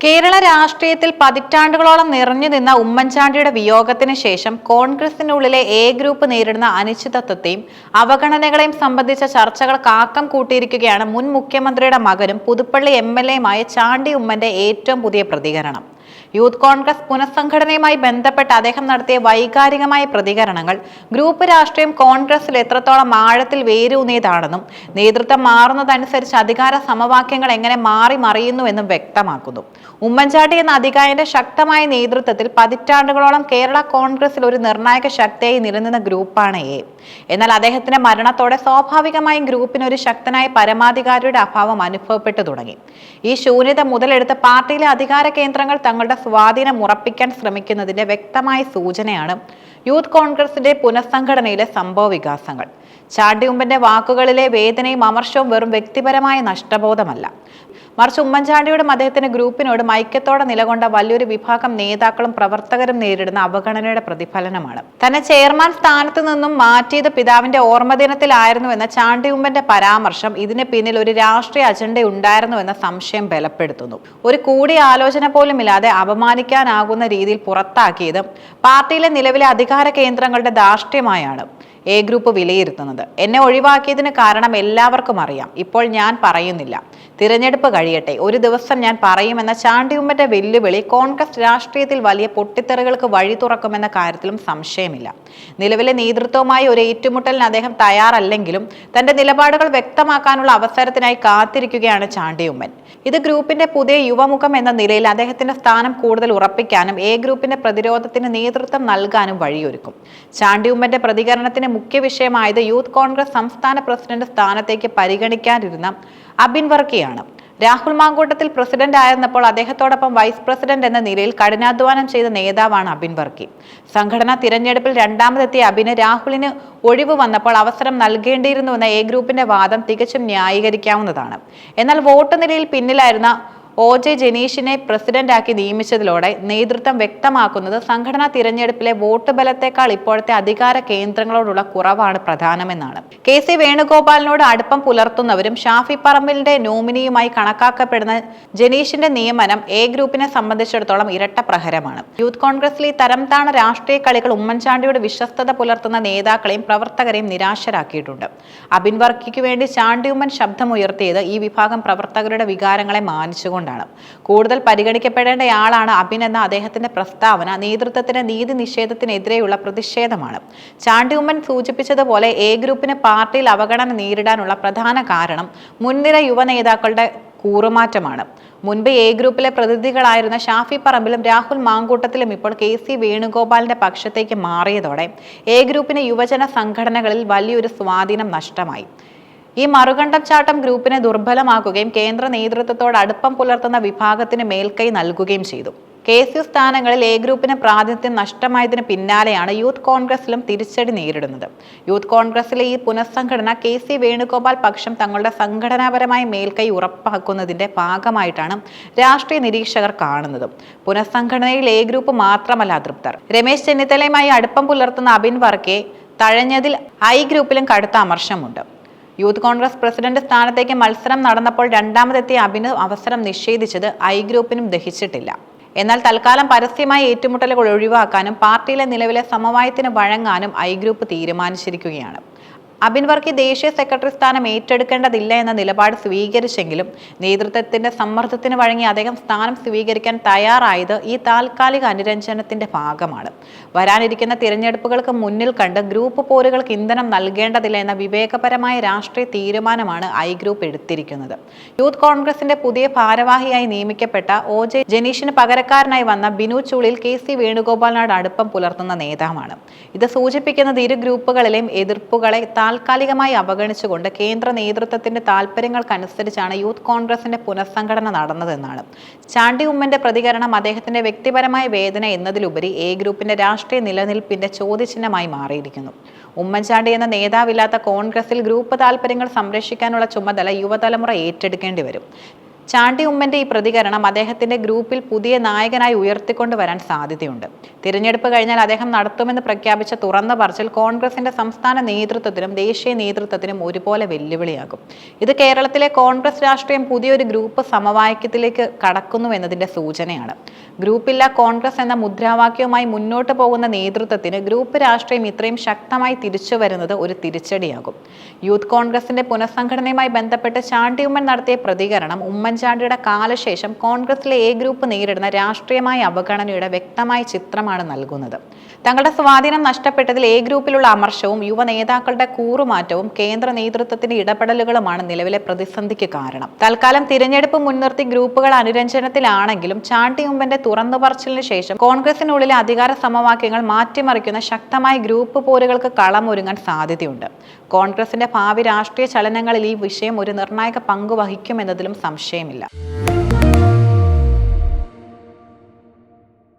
കേരള രാഷ്ട്രീയത്തിൽ പതിറ്റാണ്ടുകളോളം നിറഞ്ഞു നിന്ന ഉമ്മൻചാണ്ടിയുടെ വിയോഗത്തിന് ശേഷം കോൺഗ്രസിനുള്ളിലെ എ ഗ്രൂപ്പ് നേരിടുന്ന അനിശ്ചിതത്വത്തെയും അവഗണനകളെയും സംബന്ധിച്ച ചർച്ചകൾ കാക്കം കൂട്ടിയിരിക്കുകയാണ് മുൻ മുഖ്യമന്ത്രിയുടെ മകനും പുതുപ്പള്ളി എം എൽ എയുമായ ചാണ്ടി ഉമ്മന്റെ ഏറ്റവും പുതിയ പ്രതികരണം. യൂത്ത് കോൺഗ്രസ് പുനഃസംഘടനയുമായി ബന്ധപ്പെട്ട് അദ്ദേഹം നടത്തിയ വൈകാരികമായ പ്രതികരണങ്ങൾ ഗ്രൂപ്പ് രാഷ്ട്രീയം കോൺഗ്രസിൽ എത്രത്തോളം ആഴത്തിൽ വേരൂന്നിയതാണെന്നും നേതൃത്വം മാറുന്നതനുസരിച്ച് അധികാര സമവാക്യങ്ങൾ എങ്ങനെ മാറി മറിയുന്നുവെന്നും വ്യക്തമാക്കുന്നു. ഉമ്മൻചാണ്ടി എന്ന അധികാരിന്റെ ശക്തമായ നേതൃത്വത്തിൽ പതിറ്റാണ്ടുകളോളം കേരള കോൺഗ്രസിൽ ഒരു നിർണായക ശക്തിയായി നിലനിന്ന ഗ്രൂപ്പാണ് എ. എന്നാൽ അദ്ദേഹത്തിന്റെ മരണത്തോടെ സ്വാഭാവികമായും ഗ്രൂപ്പിന് ഒരു ശക്തനായ പരമാധികാരിയുടെ അഭാവം അനുഭവപ്പെട്ടു തുടങ്ങി. ഈ ശൂന്യത മുതലെടുത്ത് പാർട്ടിയിലെ അധികാര കേന്ദ്രങ്ങൾ തങ്ങളുടെ സ്വാധീനം ഉറപ്പിക്കാൻ ശ്രമിക്കുന്നതിന്റെ വ്യക്തമായ സൂചനയാണ് യൂത്ത് കോൺഗ്രസിന്റെ പുനഃസംഘടനയിലെ സംഭവ വികാസങ്ങൾ ചാണ്ടിയുമ്പന്റെ വാക്കുകളിലെ വേദനയും അമർഷവും വെറും വ്യക്തിപരമായ നഷ്ടബോധമല്ല. മറിച്ച് ഉമ്മൻചാണ്ടിയോടും അദ്ദേഹത്തിന്റെ ഗ്രൂപ്പിനോടും ഐക്യത്തോടെ നിലകൊണ്ട വലിയൊരു വിഭാഗം നേതാക്കളും പ്രവർത്തകരും നേരിടുന്ന അവഗണനയുടെ പ്രതിഫലനമാണ്. തന്നെ ചെയർമാൻ സ്ഥാനത്ത് നിന്നും മാറ്റിയത് പിതാവിന്റെ ഓർമ്മദിനത്തിലായിരുന്നുവെന്ന ചാണ്ടിയുമ്പന്റെ പരാമർശം ഇതിന് പിന്നിൽ ഒരു രാഷ്ട്രീയ അജണ്ട ഉണ്ടായിരുന്നുവെന്ന സംശയം ബലപ്പെടുത്തുന്നു. ഒരു കൂടിയാലോചന പോലുമില്ലാതെ അപമാനിക്കാനാകുന്ന രീതിയിൽ പുറത്താക്കിയത് പാർട്ടിയിലെ നിലവിലെ അധികാര കേന്ദ്രങ്ങളുടെ ധാർഷ്ട്യമായാണ്. എ ഗ്രൂപ്പ് വിലയിരുത്തുന്നത്. എന്നെ ഒഴിവാക്കിയതിന് കാരണം എല്ലാവർക്കും അറിയാം. ഇപ്പോൾ ഞാൻ പറയുന്നില്ല. തിരഞ്ഞെടുപ്പ് കഴിയട്ടെ. ഒരു ദിവസം ഞാൻ പറയുമെന്ന ചാണ്ടിയുമ്മന്റെ വെല്ലുവിളി കോൺഗ്രസ് രാഷ്ട്രീയത്തിൽ വലിയ പൊട്ടിത്തെറികൾക്ക് വഴി തുറക്കുമെന്ന കാര്യത്തിലും സംശയമില്ല. നിലവിലെ നേതൃത്വവുമായി ഒരു ഏറ്റുമുട്ടലിന് അദ്ദേഹം തയ്യാറല്ലെങ്കിലും തന്റെ നിലപാടുകൾ വ്യക്തമാക്കാനുള്ള അവസരത്തിനായി കാത്തിരിക്കുകയാണ് ചാണ്ടിയുമ്മൻ. ഇത് ഗ്രൂപ്പിന്റെ പുതിയ യുവമുഖം എന്ന നിലയിൽ അദ്ദേഹത്തിന്റെ സ്ഥാനം കൂടുതൽ ഉറപ്പിക്കാനും എ ഗ്രൂപ്പിന്റെ പ്രതിരോധത്തിന് നേതൃത്വം നൽകാനും വഴിയൊരുക്കും. ചാണ്ടിയുമ്മന്റെ പ്രതികരണത്തിന് മുഖ്യ വിഷയമായത് യൂത്ത് കോൺഗ്രസ് സംസ്ഥാന പ്രസിഡന്റ് സ്ഥാനത്തേക്ക് പരിഗണിക്കാനിരുന്ന അബിൻ വർക്കിയാണ് രാഹുൽ മാങ്കൂട്ടത്തിൽ പ്രസിഡന്റ് ആയിരുന്നപ്പോൾ അദ്ദേഹത്തോടൊപ്പം വൈസ് പ്രസിഡന്റ് എന്ന നിലയിൽ കഠിനാധ്വാനം ചെയ്ത നേതാവാണ് അബിൻ വർക്കി. സംഘടനാ തിരഞ്ഞെടുപ്പിൽ രണ്ടാമതെത്തിയ അബിന് രാഹുലിന് ഒഴിവ് വന്നപ്പോൾ അവസരം നൽകേണ്ടിയിരുന്നുവെന്ന എ ഗ്രൂപ്പിന്റെ വാദം തികച്ചും ന്യായീകരിക്കാവുന്നതാണ്. എന്നാൽ വോട്ട് നിലയിൽ പിന്നിലായിരുന്ന ഒ ജെ ജനീഷിനെ പ്രസിഡന്റാക്കി നിയമിച്ചതിലൂടെ നേതൃത്വം വ്യക്തമാക്കുന്നത് സംഘടനാ തിരഞ്ഞെടുപ്പിലെ വോട്ട് ബലത്തെക്കാൾ ഇപ്പോഴത്തെ അധികാര കേന്ദ്രങ്ങളോടുള്ള കുറവാണ് പ്രധാനമെന്നാണ്. കെ സി വേണുഗോപാലിനോട് അടുപ്പം പുലർത്തുന്നവരും ഷാഫി പറമ്പിലിന്റെ നോമിനിയുമായി കണക്കാക്കപ്പെടുന്ന ജനീഷിന്റെ നിയമനം എ ഗ്രൂപ്പിനെ സംബന്ധിച്ചിടത്തോളം ഇരട്ട പ്രഹരമാണ്. യൂത്ത് കോൺഗ്രസിലെ തരം താണ രാഷ്ട്രീയ കളികൾ ഉമ്മൻചാണ്ടിയുടെ വിശ്വസ്തത പുലർത്തുന്ന നേതാക്കളെയും പ്രവർത്തകരെയും നിരാശരാക്കിയിട്ടുണ്ട്. അബിൻ വർക്കിക്ക് വേണ്ടി ചാണ്ടിയുമ്മൻ ശബ്ദമുയർത്തിയത് ഈ വിഭാഗം പ്രവർത്തകരുടെ വികാരങ്ങളെ മാനിച്ചുകൊണ്ടാണ് കൂടുതൽ പരിഗണിക്കപ്പെടേണ്ടയാളാണ് അബിൻ എന്ന അദ്ദേഹത്തിന്റെ പ്രസ്താവന. നേതൃത്വത്തിന്റെ നീതി നിഷേധത്തിനെതിരെയുള്ള പ്രതിഷേധമാണ്. ചാണ്ടിയുമ്മൻ സൂചിപ്പിച്ചതുപോലെ എ ഗ്രൂപ്പിന് പാർട്ടിയിൽ അവഗണന നേരിടാനുള്ള പ്രധാന കാരണം മുൻനിര യുവ നേതാക്കളുടെ കൂറുമാറ്റമാണ്. മുൻപ് എ ഗ്രൂപ്പിലെ പ്രതിനിധികളായിരുന്ന ഷാഫി പറമ്പിലും രാഹുൽ മാങ്കൂട്ടത്തിലും ഇപ്പോൾ കെ സി വേണുഗോപാലിന്റെ പക്ഷത്തേക്ക് മാറിയതോടെ എ ഗ്രൂപ്പിന് യുവജന സംഘടനകളിൽ വലിയൊരു സ്വാധീനം നഷ്ടമായി. ഈ മറുകണ്ഠം ചാട്ടം ഗ്രൂപ്പിനെ ദുർബലമാക്കുകയും കേന്ദ്ര നേതൃത്വത്തോട് അടുപ്പം പുലർത്തുന്ന വിഭാഗത്തിന് മേൽക്കൈ നൽകുകയും ചെയ്തു. കെ സി സ്ഥാനങ്ങളിൽ എ ഗ്രൂപ്പിന് പ്രാതിനിധ്യം നഷ്ടമായതിന് പിന്നാലെയാണ് യൂത്ത് കോൺഗ്രസിലും തിരിച്ചടി നേരിടുന്നത്. യൂത്ത് കോൺഗ്രസിലെ ഈ പുനഃസംഘടന കെ സി വേണുഗോപാൽ പക്ഷം തങ്ങളുടെ സംഘടനാപരമായ മേൽക്കൈ ഉറപ്പാക്കുന്നതിന്റെ ഭാഗമായിട്ടാണ് രാഷ്ട്രീയ നിരീക്ഷകർ കാണുന്നത്. പുനഃസംഘടനയിൽ എ ഗ്രൂപ്പ് മാത്രമല്ല അതൃപ്തർ. രമേശ് ചെന്നിത്തലയുമായി അടുപ്പം പുലർത്തുന്ന അബിൻ വർക്കെ തഴഞ്ഞതിൽ ഐ ഗ്രൂപ്പിലും കടുത്ത അമർഷമുണ്ട്. യൂത്ത് കോൺഗ്രസ് പ്രസിഡന്റ് സ്ഥാനത്തേക്ക് മത്സരം നടന്നപ്പോൾ രണ്ടാമതെത്തിയ അഭിന് അവസരം നിഷേധിച്ചത് ഐ ഗ്രൂപ്പിനും ദഹിച്ചിട്ടില്ല. എന്നാൽ തൽക്കാലം പരസ്യമായ ഏറ്റുമുട്ടലുകൾ ഒഴിവാക്കാനും പാർട്ടിയിലെ നിലവിലെ സമവായത്തിന് വഴങ്ങാനും ഐ ഗ്രൂപ്പ് തീരുമാനിച്ചിരിക്കുകയാണ്. അബിൻ വർക്കി ദേശീയ സെക്രട്ടറി സ്ഥാനം ഏറ്റെടുക്കേണ്ടതില്ല എന്ന നിലപാട് സ്വീകരിച്ചെങ്കിലും നേതൃത്വത്തിന്റെ സമ്മർദ്ദത്തിന് വഴങ്ങി അദ്ദേഹം സ്ഥാനം സ്വീകരിക്കാൻ തയ്യാറായത് ഈ താൽക്കാലിക അനുരഞ്ജനത്തിന്റെ ഭാഗമാണ്. വരാനിരിക്കുന്ന തിരഞ്ഞെടുപ്പുകൾക്ക് മുന്നിൽ കണ്ട് ഗ്രൂപ്പ് പോരുകൾക്ക് ഇന്ധനം നൽകേണ്ടതില്ല എന്ന വിവേകപരമായ രാഷ്ട്രീയ തീരുമാനമാണ് ഐ ഗ്രൂപ്പ് എടുത്തിരിക്കുന്നത്. യൂത്ത് കോൺഗ്രസിന്റെ പുതിയ ഭാരവാഹിയായി നിയമിക്കപ്പെട്ട ഒ ജെ ജനീഷിന് പകരക്കാരനായി വന്ന ബിനു ചൂളിൽ കെ സി വേണുഗോപാലിനോട് അടുപ്പം പുലർത്തുന്ന നേതാവാണ്. ഇത് സൂചിപ്പിക്കുന്നത് ഇരു ഗ്രൂപ്പുകളിലെയും എതിർപ്പുകളെ താൽക്കാലികമായി അവഗണിച്ചുകൊണ്ട് കേന്ദ്ര നേതൃത്വത്തിന്റെ താല്പര്യങ്ങൾക്കനുസരിച്ചാണ് യൂത്ത് കോൺഗ്രസിന്റെ പുനഃസംഘടന നടന്നതെന്നാണ്. ചാണ്ടി ഉമ്മന്റെ പ്രതികരണം അദ്ദേഹത്തിന്റെ വ്യക്തിപരമായ വേദന എന്നതിലുപരി എ ഗ്രൂപ്പിന്റെ രാഷ്ട്രീയ നിലനിൽപ്പിന്റെ ചോദ്യചിഹ്നമായി മാറിയിരിക്കുന്നു. ഉമ്മൻചാണ്ടി എന്ന നേതാവില്ലാത്ത കോൺഗ്രസിൽ ഗ്രൂപ്പ് താല്പര്യങ്ങൾ സംരക്ഷിക്കാനുള്ള ചുമതല യുവതലമുറ ഏറ്റെടുക്കേണ്ടി വരും. ചാണ്ടി ഉമ്മന്റെ ഈ പ്രതികരണം അദ്ദേഹത്തിന്റെ ഗ്രൂപ്പിൽ പുതിയ നായകനായി ഉയർത്തിക്കൊണ്ടുവരാൻ സാധ്യതയുണ്ട്. തിരഞ്ഞെടുപ്പ് കഴിഞ്ഞാൽ അദ്ദേഹം നടത്തുമെന്ന് പ്രഖ്യാപിച്ച തുറന്ന പറച്ചിൽ കോൺഗ്രസിന്റെ സംസ്ഥാന നേതൃത്വത്തിനും ദേശീയ നേതൃത്വത്തിനും ഒരുപോലെ വെല്ലുവിളിയാകും. ഇത് കേരളത്തിലെ കോൺഗ്രസ് രാഷ്ട്രീയം പുതിയൊരു ഗ്രൂപ്പ് സമവാക്യത്തിലേക്ക് കടക്കുന്നു എന്നതിന്റെ സൂചനയാണ്. ഗ്രൂപ്പില്ല കോൺഗ്രസ് എന്ന മുദ്രാവാക്യവുമായി മുന്നോട്ട് പോകുന്ന നേതൃത്വത്തിന് ഗ്രൂപ്പ് രാഷ്ട്രീയം ഇത്രയും ശക്തമായി തിരിച്ചു വരുന്നത് ഒരു തിരിച്ചടിയാകും. യൂത്ത് കോൺഗ്രസിന്റെ പുനഃസംഘടനയുമായി ബന്ധപ്പെട്ട് ചാണ്ടിയുമ്മൻ നടത്തിയ പ്രതികരണം ഉമ്മൻചാണ്ടിയുടെ കാലശേഷം കോൺഗ്രസിലെ എ ഗ്രൂപ്പ് നേരിടുന്ന രാഷ്ട്രീയമായ അവഗണനയുടെ വ്യക്തമായ ചിത്രമാണ് നൽകുന്നത്. തങ്ങളുടെ സ്വാധീനം നഷ്ടപ്പെട്ടതിൽ എ ഗ്രൂപ്പിലുള്ള അമർഷവും യുവ നേതാക്കളുടെ കൂറുമാറ്റവും കേന്ദ്ര നേതൃത്വത്തിന്റെ ഇടപെടലുകളുമാണ് നിലവിലെ പ്രതിസന്ധിക്ക് കാരണം. തൽക്കാലം തിരഞ്ഞെടുപ്പ് മുൻനിർത്തി ഗ്രൂപ്പുകൾ അനുരഞ്ജനത്തിലാണെങ്കിലും ചാണ്ടി ഉമ്മന്റെ തുറന്നു പറച്ചിലിന് ശേഷം കോൺഗ്രസിനുള്ളിലെ അധികാര സമവാക്യങ്ങൾ മാറ്റിമറിക്കുന്ന ശക്തമായ ഗ്രൂപ്പ് പോരുകൾക്ക് കളമൊരുങ്ങാൻ സാധ്യതയുണ്ട്. കോൺഗ്രസിന്റെ ഭാവി രാഷ്ട്രീയ ചലനങ്ങളിൽ ഈ വിഷയം ഒരു നിർണായക പങ്ക് വഹിക്കുമെന്നതിലും സംശയമില്ല.